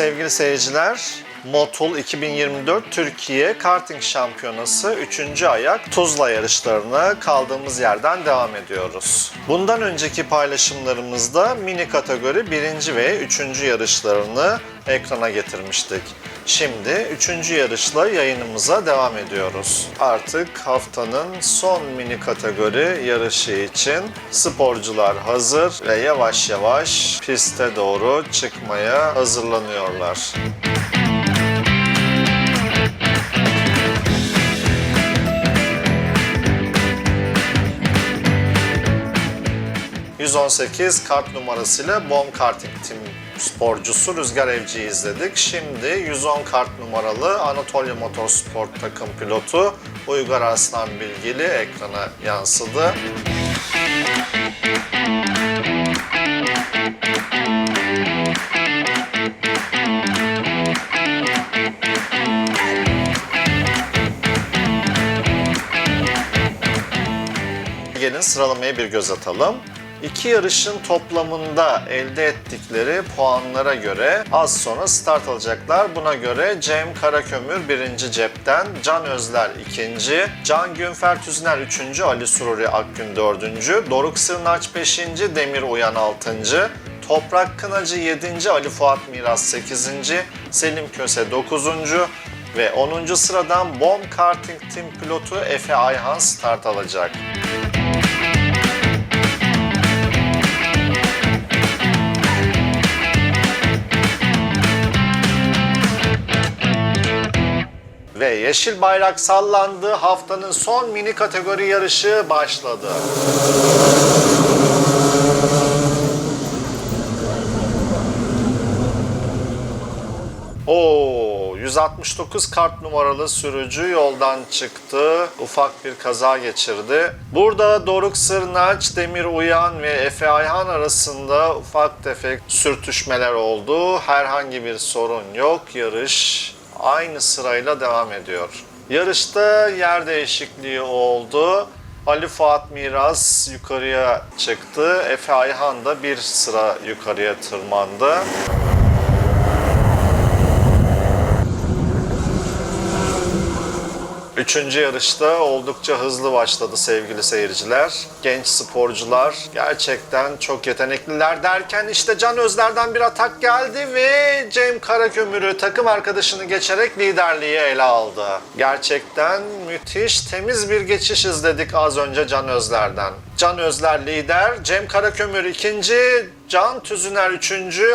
sevgili seyirciler. Motul 2024 Türkiye Karting Şampiyonası 3. ayak Tuzla yarışlarına kaldığımız yerden devam ediyoruz. Bundan önceki paylaşımlarımızda mini kategori 1. ve 3. yarışlarını ekrana getirmiştik. Şimdi 3. yarışla yayınımıza devam ediyoruz. Artık haftanın son mini kategori yarışı için sporcular hazır ve yavaş yavaş piste doğru çıkmaya hazırlanıyorlar. ...118 kart numarasıyla Bom Karting Team sporcusu Rüzgar Evci'yi izledik. Şimdi 110 kart numaralı Anatolia Motorsport takım pilotu Uygar Arslan Bilgili ekrana yansıdı. Gelin sıralamaya bir göz atalım. İki yarışın toplamında elde ettikleri puanlara göre az sonra start alacaklar. Buna göre Cem Karakömür birinci cepten, Can Özler ikinci, Can Günfer Tüzner üçüncü, Ali Sururi Akgün dördüncü, Doruk Sırnaç beşinci, Demir Uyan altıncı, Toprak Kınacı 7. Ali Fuat Miras 8. Selim Köse 9. ve 10. sıradan Bom Karting Team pilotu Efe Ayhan start alacak. Ve yeşil bayrak sallandı. Haftanın son mini kategori yarışı başladı. Oo, 169 kart numaralı sürücü yoldan çıktı. Ufak bir kaza geçirdi. Burada Doruk Sırnaç, Demir Uyan ve Efe Ayhan arasında ufak tefek sürtüşmeler oldu. Herhangi bir sorun yok. Yarış aynı sırayla devam ediyor. Yarışta yer değişikliği oldu. Ali Fuat Miras yukarıya çıktı. Efe Ayhan da bir sıra yukarıya tırmandı. Üçüncü yarışta oldukça hızlı başladı sevgili seyirciler. Genç sporcular gerçekten çok yetenekliler derken işte Can Özler'den bir atak geldi ve Cem Karakömür'ü takım arkadaşını geçerek liderliği ele aldı. Gerçekten müthiş temiz bir geçiş izledik az önce Can Özler'den. Can Özler lider, Cem Karakömür ikinci, Can Tüzüner 3.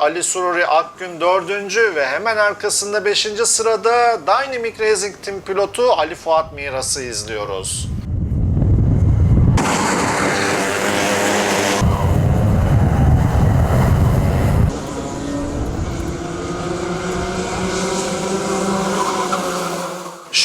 Ali Sururi Akgün 4. ve hemen arkasında 5. sırada Dynamic Racing Team pilotu Ali Fuat Miras'ı izliyoruz.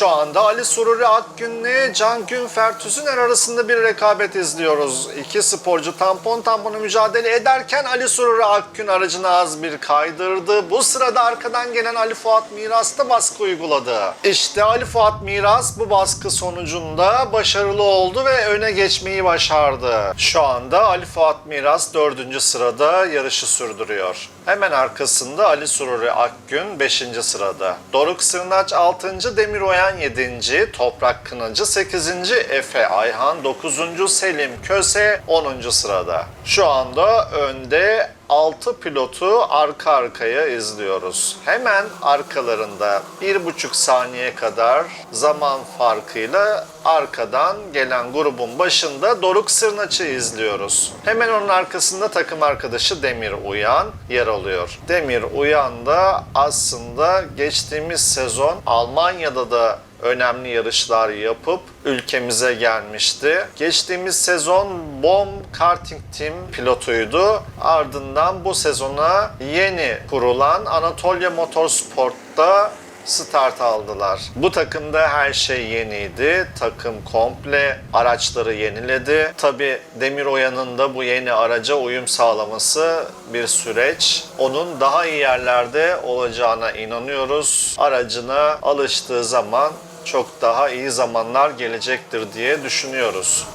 Şu anda Ali Sururi Akgün'le Can Günfer Tüzüner arasında bir rekabet izliyoruz. İki sporcu tampon tampona mücadele ederken Ali Sururi Akgün aracını az bir kaydırdı. Bu sırada arkadan gelen Ali Fuat Miras da baskı uyguladı. İşte Ali Fuat Miras bu baskı sonucunda başarılı oldu ve öne geçmeyi başardı. Şu anda Ali Fuat Miras dördüncü sırada yarışı sürdürüyor. Hemen arkasında Ali Sururi Akgün 5. sırada. Doruk Sırnaç 6. Demir Oyan 7. Toprak Kınacı 8. Efe Ayhan 9. Selim Köse 10. sırada. Şu anda önde 6 pilotu arka arkaya izliyoruz. Hemen arkalarında 1,5 saniye kadar zaman farkıyla arkadan gelen grubun başında Doruk Sırnaç'ı izliyoruz. Hemen onun arkasında takım arkadaşı Demir Uyan yer alıyor. Demir Uyan da aslında geçtiğimiz sezon Almanya'da da önemli yarışlar yapıp ülkemize gelmişti. Geçtiğimiz sezon Bom Karting Team pilotuydu. Ardından bu sezona yeni kurulan Anatolia Motorsport'ta start aldılar. Bu takımda her şey yeniydi. Takım komple araçları yeniledi. Tabi Demir Oya'nın da bu yeni araca uyum sağlaması bir süreç. Onun daha iyi yerlerde olacağına inanıyoruz. Aracına alıştığı zaman çok daha iyi zamanlar gelecektir diye düşünüyoruz.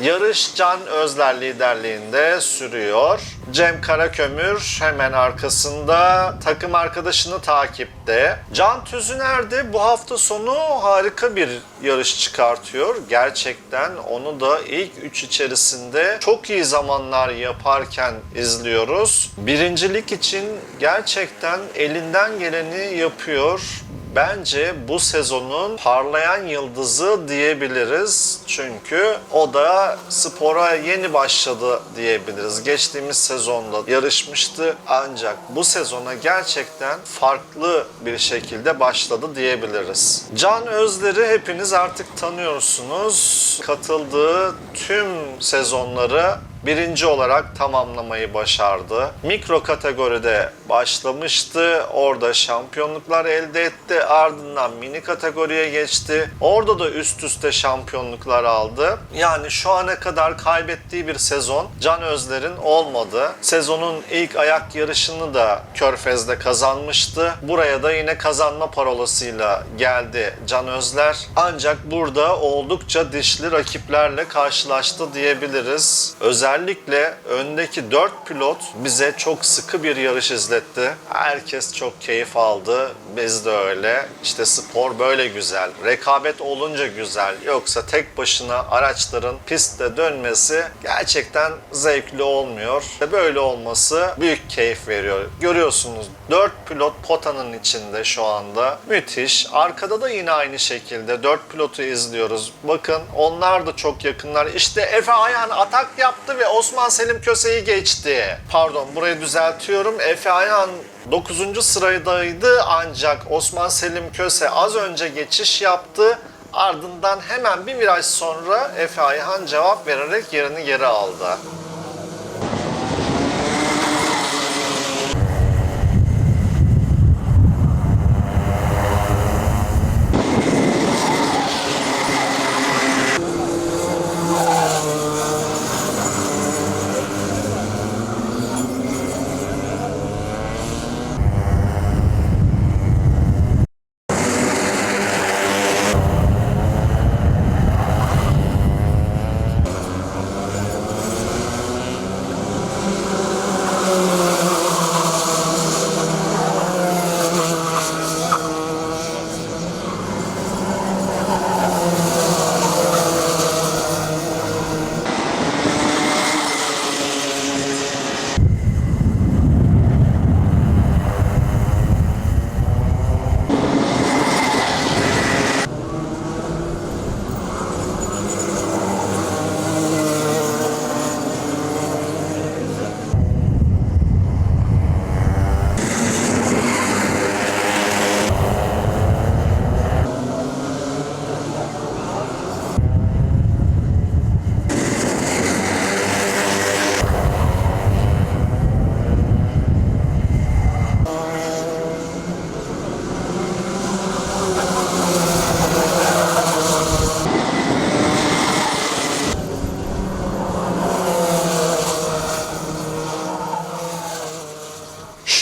Yarış Can Özler liderliğinde sürüyor. Cem Karakömür hemen arkasında takım arkadaşını takipte. Can Tüzüner de bu hafta sonu harika bir yarış çıkartıyor. Gerçekten onu da ilk üç içerisinde çok iyi zamanlar yaparken izliyoruz. Birincilik için gerçekten elinden geleni yapıyor. Bence bu sezonun parlayan yıldızı diyebiliriz. Çünkü o da spora yeni başladı diyebiliriz. Geçtiğimiz sezonda yarışmıştı ancak bu sezona gerçekten farklı bir şekilde başladı diyebiliriz. Can Özler'i hepiniz artık tanıyorsunuz. Katıldığı tüm sezonları birinci olarak tamamlamayı başardı. Mikro kategoride başlamıştı. Orada şampiyonluklar elde etti. Ardından mini kategoriye geçti. Orada da üst üste şampiyonluklar aldı. Yani şu ana kadar kaybettiği bir sezon Can Özler'in olmadı. Sezonun ilk ayak yarışını da Körfez'de kazanmıştı. Buraya da yine kazanma parolasıyla geldi Can Özler. Ancak burada oldukça dişli rakiplerle karşılaştı diyebiliriz. Özellikle öndeki 4 pilot bize çok sıkı bir yarış izletti. Herkes çok keyif aldı. Biz de öyle. İşte spor böyle güzel. Rekabet olunca güzel. Yoksa tek başına araçların pistte dönmesi gerçekten zevkli olmuyor. Ve böyle olması büyük keyif veriyor. Görüyorsunuz 4 pilot potanın içinde şu anda. Müthiş. Arkada da yine aynı şekilde 4 pilotu izliyoruz. Bakın onlar da çok yakınlar. İşte Efe Ayhan atak yaptı ve Osman Selim Köse'yi geçti. Pardon burayı düzeltiyorum. Efe Ayhan 9. sıradaydı ancak Osman Selim Köse az önce geçiş yaptı. Ardından hemen bir viraj sonra Efe Ayhan cevap vererek yerini geri aldı.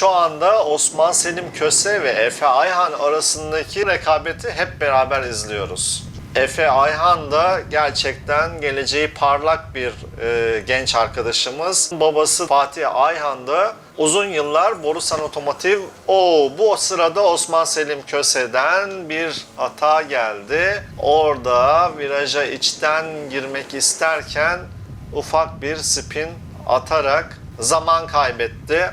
Şu Osman Selim Köse ve Efe Ayhan arasındaki rekabeti hep beraber izliyoruz. Efe Ayhan da gerçekten geleceği parlak bir e, genç arkadaşımız. Babası Fatih Ayhan da uzun yıllar Borusan Otomotiv. O bu sırada Osman Selim Köse'den bir hata geldi. Orada viraja içten girmek isterken ufak bir spin atarak zaman kaybetti.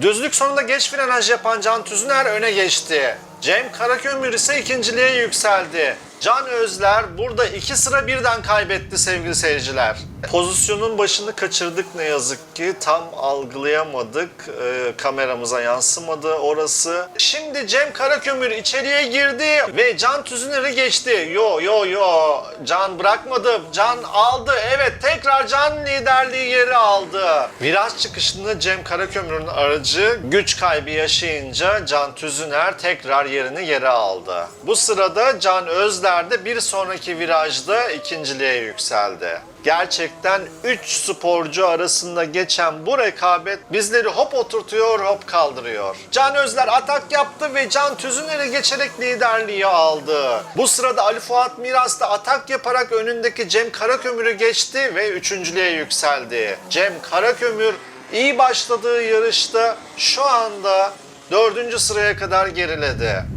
Düzlük sonunda geç frenaj yapan Can Tüzüner öne geçti. Cem Karakömür ise ikinciliğe yükseldi. Can Özler burada iki sıra birden kaybetti sevgili seyirciler. Pozisyonun başını kaçırdık ne yazık ki. Tam algılayamadık. Ee, kameramıza yansımadı orası. Şimdi Cem Karakömür içeriye girdi ve Can Tüzüner'i geçti. Yo yo yo. Can bırakmadı. Can aldı. Evet tekrar Can liderliği yeri aldı. Viraj çıkışında Cem Karakömür'ün aracı güç kaybı yaşayınca Can Tüzüner tekrar yerini yere aldı. Bu sırada Can Özler de bir sonraki virajda ikinciliğe yükseldi. Gerçekten 3 sporcu arasında geçen bu rekabet bizleri hop oturtuyor hop kaldırıyor. Can Özler atak yaptı ve Can Tüzüner'i geçerek liderliği aldı. Bu sırada Ali Fuat Miras da atak yaparak önündeki Cem Karakömür'ü geçti ve üçüncülüğe yükseldi. Cem Karakömür iyi başladığı yarışta şu anda dördüncü sıraya kadar geriledi.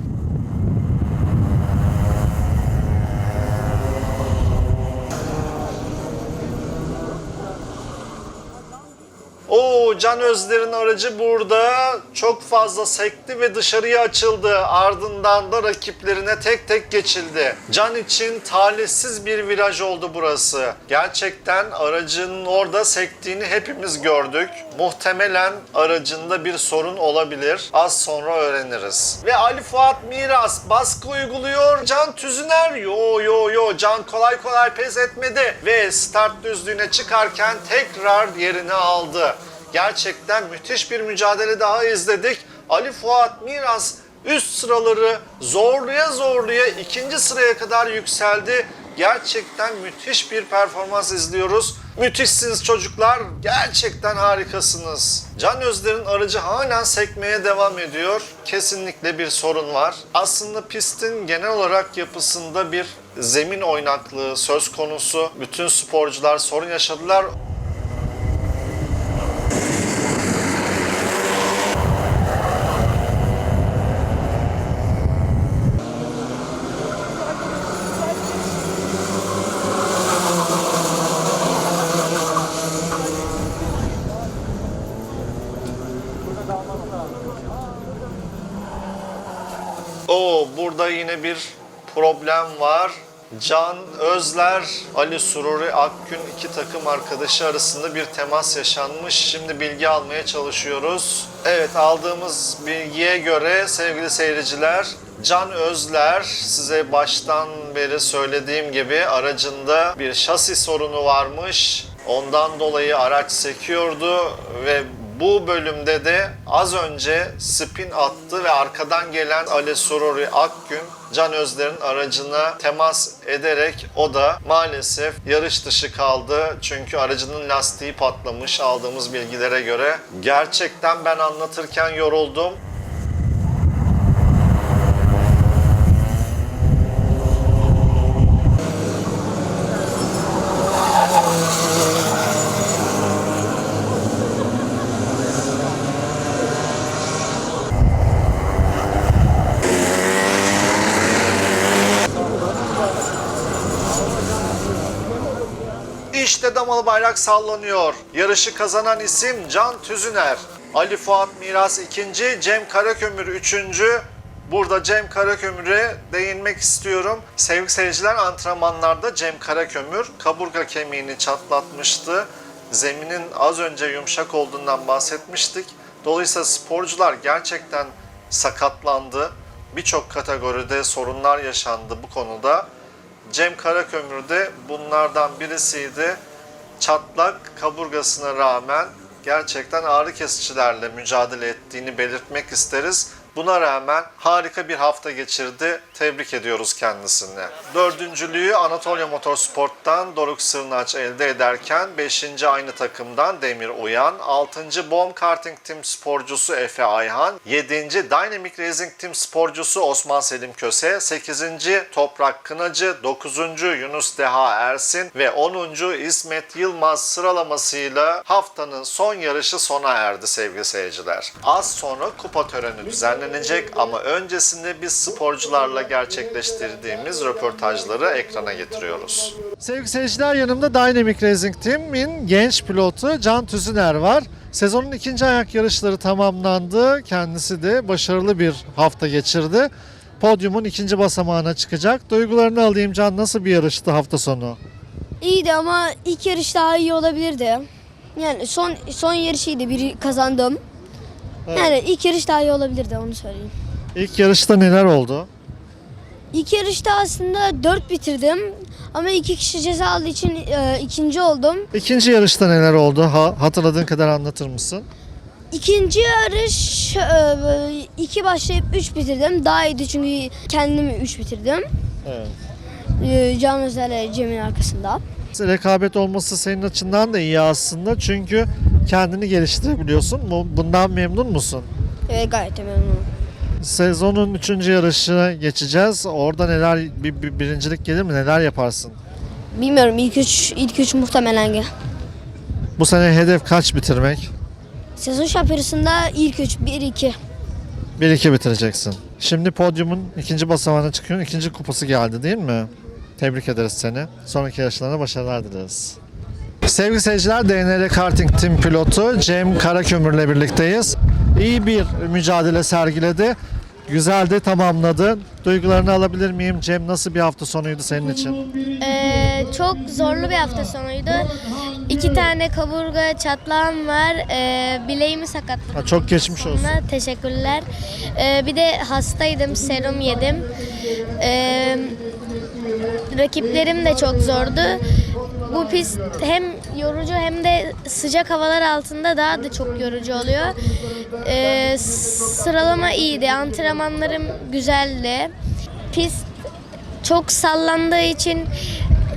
Can Özler'in aracı burada çok fazla sekti ve dışarıya açıldı. Ardından da rakiplerine tek tek geçildi. Can için talihsiz bir viraj oldu burası. Gerçekten aracının orada sektiğini hepimiz gördük. Muhtemelen aracında bir sorun olabilir. Az sonra öğreniriz. Ve Ali Fuat Miras baskı uyguluyor. Can Tüzüner yo yo yo Can kolay kolay pes etmedi ve start düzlüğüne çıkarken tekrar yerini aldı. Gerçekten müthiş bir mücadele daha izledik. Ali Fuat Miras üst sıraları zorluya zorluya ikinci sıraya kadar yükseldi. Gerçekten müthiş bir performans izliyoruz. Müthişsiniz çocuklar. Gerçekten harikasınız. Can Özler'in aracı halen sekmeye devam ediyor. Kesinlikle bir sorun var. Aslında pistin genel olarak yapısında bir zemin oynaklığı söz konusu. Bütün sporcular sorun yaşadılar. Oo burada bir problem var. Can Özler, Ali Sururi Akgün iki takım arkadaşı arasında bir temas yaşanmış. Şimdi bilgi almaya çalışıyoruz. Evet aldığımız bilgiye göre sevgili seyirciler Can Özler size baştan beri söylediğim gibi aracında bir şasi sorunu varmış. Ondan dolayı araç sekiyordu ve bu bölümde de az önce spin attı ve arkadan gelen Ali Sururi Akgün Can Özler'in aracına temas ederek o da maalesef yarış dışı kaldı. Çünkü aracının lastiği patlamış aldığımız bilgilere göre. Gerçekten ben anlatırken yoruldum. İşte damalı bayrak sallanıyor. Yarışı kazanan isim Can Tüzüner. Ali Fuat Miras ikinci, Cem Karakömür üçüncü. Burada Cem Karakömür'e değinmek istiyorum. Sevgili seyirciler antrenmanlarda Cem Karakömür kaburga kemiğini çatlatmıştı. Zeminin az önce yumuşak olduğundan bahsetmiştik. Dolayısıyla sporcular gerçekten sakatlandı. Birçok kategoride sorunlar yaşandı bu konuda. Cem Karakömür de bunlardan birisiydi. Çatlak kaburgasına rağmen gerçekten ağrı kesicilerle mücadele ettiğini belirtmek isteriz. Buna rağmen harika bir hafta geçirdi. Tebrik ediyoruz kendisini. Dördüncülüğü Anatolia Motorsport'tan Doruk Sırnaç elde ederken 5. aynı takımdan Demir Uyan, 6. Bom Karting Team sporcusu Efe Ayhan, 7. Dynamic Racing Team sporcusu Osman Selim Köse, 8. Toprak Kınacı, 9. Yunus Deha Ersin ve 10. İsmet Yılmaz sıralamasıyla haftanın son yarışı sona erdi sevgili seyirciler. Az sonra kupa töreni düzenlenecek ama öncesinde biz sporcularla gerçekleştirdiğimiz röportajları ekrana getiriyoruz. Sevgili seyirciler yanımda Dynamic Racing Team'in genç pilotu Can Tüzüner var. Sezonun ikinci ayak yarışları tamamlandı. Kendisi de başarılı bir hafta geçirdi. Podyumun ikinci basamağına çıkacak. Duygularını alayım Can nasıl bir yarıştı hafta sonu? İyiydi ama ilk yarış daha iyi olabilirdi. Yani son son yarış iyiydi. Biri kazandım. Yani ilk yarış daha iyi olabilirdi onu söyleyeyim. İlk yarışta neler oldu? İlk yarışta aslında 4 bitirdim. Ama iki kişi ceza aldığı için e, ikinci oldum. İkinci yarışta neler oldu? Ha, hatırladığın kadar anlatır mısın? İkinci yarış e, iki başlayıp 3 bitirdim. Daha iyiydi çünkü kendimi 3 bitirdim. Evet. Ee, Can Özel Cem'in arkasında. Rekabet olması senin açından da iyi aslında çünkü kendini geliştirebiliyorsun. Bu- Bundan memnun musun? Ee, gayet memnunum. Sezonun 3. yarışına geçeceğiz. Orada neler bir, bir- birincilik gelir mi? Neler yaparsın? Bilmiyorum ilk üç, ilk üç muhtemelen gel. Bu sene hedef kaç bitirmek? Sezon şampiyonasında ilk üç, 1-2. 1-2 bitireceksin. Şimdi podyumun ikinci basamağına çıkıyorsun. İkinci kupası geldi değil mi? Tebrik ederiz seni. Sonraki yarışlarına başarılar dileriz. Sevgili seyirciler, DNR Karting Team pilotu Cem Karakömür'le birlikteyiz. İyi bir mücadele sergiledi. Güzel de tamamladı. Duygularını alabilir miyim? Cem nasıl bir hafta sonuydu senin için? Ee, çok zorlu bir hafta sonuydu. İki tane kaburga çatlağım var. Ee, bileğimi sakatladım. Ha, çok geçmiş olsun. Teşekkürler. Ee, bir de hastaydım, serum yedim. Ee, rakiplerim de çok zordu. Bu pist hem yorucu hem de sıcak havalar altında daha da çok yorucu oluyor. Ee, sıralama iyiydi, antrenmanlarım güzeldi. Pist çok sallandığı için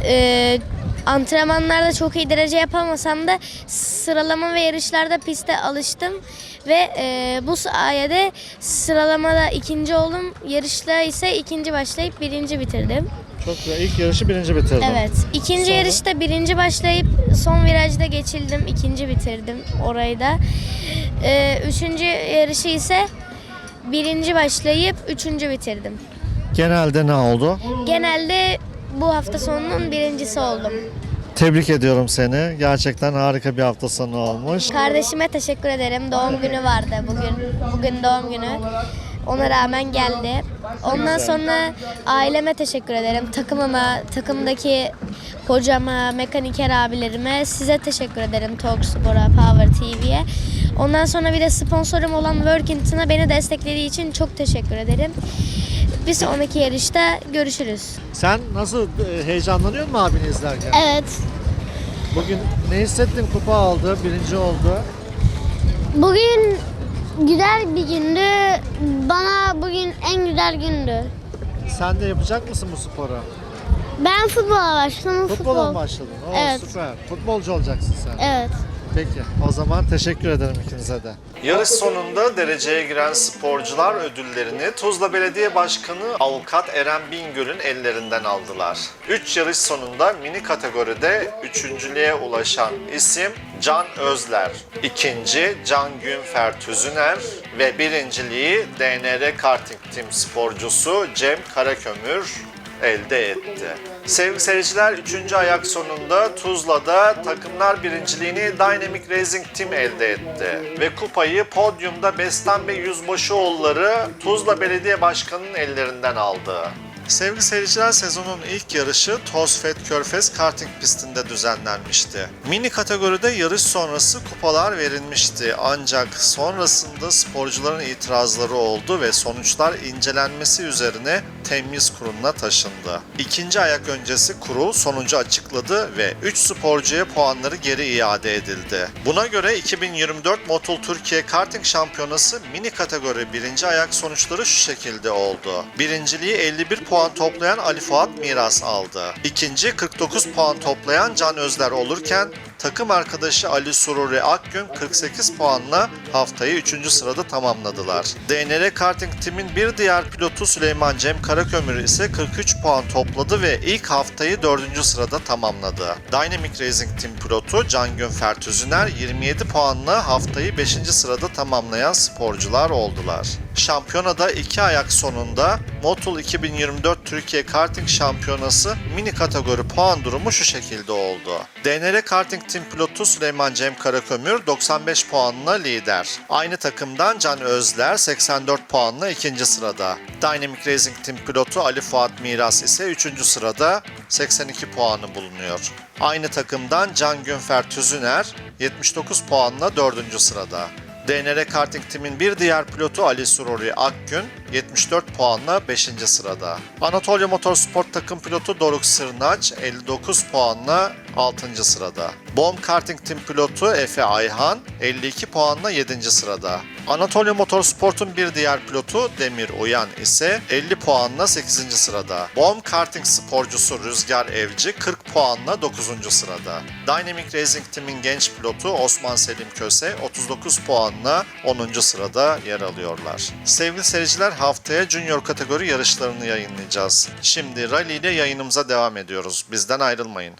e, antrenmanlarda çok iyi derece yapamasam da sıralama ve yarışlarda piste alıştım ve e, bu sayede sıralamada ikinci oldum. Yarışta ise ikinci başlayıp birinci bitirdim. Çok güzel. İlk yarışı birinci bitirdin. Evet. ikinci Sonra? yarışta birinci başlayıp son virajda geçildim. ikinci bitirdim orayı da. E, üçüncü yarışı ise birinci başlayıp üçüncü bitirdim. Genelde ne oldu? Genelde bu hafta sonunun birincisi oldum. Tebrik ediyorum seni. Gerçekten harika bir hafta sonu olmuş. Kardeşime teşekkür ederim. Doğum günü vardı bugün. Bugün doğum günü. Ona rağmen geldi. Ondan sonra aileme teşekkür ederim. Takımıma, takımdaki hocama, mekaniker abilerime size teşekkür ederim. Talk Spor'a, Power TV'ye. Ondan sonra bir de sponsorum olan Workington'a beni desteklediği için çok teşekkür ederim. Bir sonraki yarışta görüşürüz. Sen nasıl e, heyecanlanıyor musun abini izlerken? Evet. Bugün ne hissettin? Kupa aldı, birinci oldu. Bugün güzel bir gündü. Bana bugün en güzel gündü. Sen de yapacak mısın bu sporu? Ben futbola başladım. Futbola mı Futbol. başladın? Oo, Evet. süper. Futbolcu olacaksın sen. Evet. Peki. O zaman teşekkür ederim ikinize de. Yarış sonunda dereceye giren sporcular ödüllerini Tuzla Belediye Başkanı Avukat Eren Bingöl'ün ellerinden aldılar. 3 yarış sonunda mini kategoride üçüncülüğe ulaşan isim Can Özler, ikinci Can Günfer Tüzüner ve birinciliği DNR Karting Team sporcusu Cem Karakömür elde etti. Sevgili seyirciler 3. ayak sonunda Tuzla'da takımlar birinciliğini Dynamic Racing Team elde etti. Ve kupayı podyumda Bestan Bey Yüzbaşıoğulları Tuzla Belediye Başkanı'nın ellerinden aldı. Sevgili seyirciler sezonun ilk yarışı Tozfet Körfez karting pistinde düzenlenmişti. Mini kategoride yarış sonrası kupalar verilmişti ancak sonrasında sporcuların itirazları oldu ve sonuçlar incelenmesi üzerine temyiz kuruluna taşındı. İkinci ayak öncesi kurul sonucu açıkladı ve 3 sporcuya puanları geri iade edildi. Buna göre 2024 Motul Türkiye Karting Şampiyonası mini kategori birinci ayak sonuçları şu şekilde oldu. Birinciliği 51 puan toplayan Ali Fuat Miras aldı. İkinci 49 puan toplayan Can Özler olurken takım arkadaşı Ali Sururi Akgün 48 puanla haftayı 3. sırada tamamladılar. DNR Karting Team'in bir diğer pilotu Süleyman Cem Karakömür ise 43 puan topladı ve ilk haftayı 4. sırada tamamladı. Dynamic Racing Team pilotu Can Günfer Tüzüner 27 puanla haftayı 5. sırada tamamlayan sporcular oldular. Şampiyonada iki ayak sonunda Motul 2024 Türkiye Karting Şampiyonası mini kategori puan durumu şu şekilde oldu. DNR Karting Team pilotu Süleyman Cem Karakömür 95 puanla lider. Aynı takımdan Can Özler 84 puanla ikinci sırada. Dynamic Racing Team pilotu Ali Fuat Miras ise 3. sırada 82 puanı bulunuyor. Aynı takımdan Can Günfer Tüzüner 79 puanla 4. sırada. DNR Karting Team'in bir diğer pilotu Ali Sururi Akgün 74 puanla 5. sırada. Anatolia Motorsport takım pilotu Doruk Sırnaç 59 puanla 6. sırada. Bomb Karting Team pilotu Efe Ayhan 52 puanla 7. sırada. Anatolia Motorsport'un bir diğer pilotu Demir Uyan ise 50 puanla 8. sırada. Bom Karting sporcusu Rüzgar Evci 40 puanla 9. sırada. Dynamic Racing Team'in genç pilotu Osman Selim Köse 39 puanla 10. sırada yer alıyorlar. Sevgili seyirciler haftaya Junior kategori yarışlarını yayınlayacağız. Şimdi rally ile yayınımıza devam ediyoruz. Bizden ayrılmayın.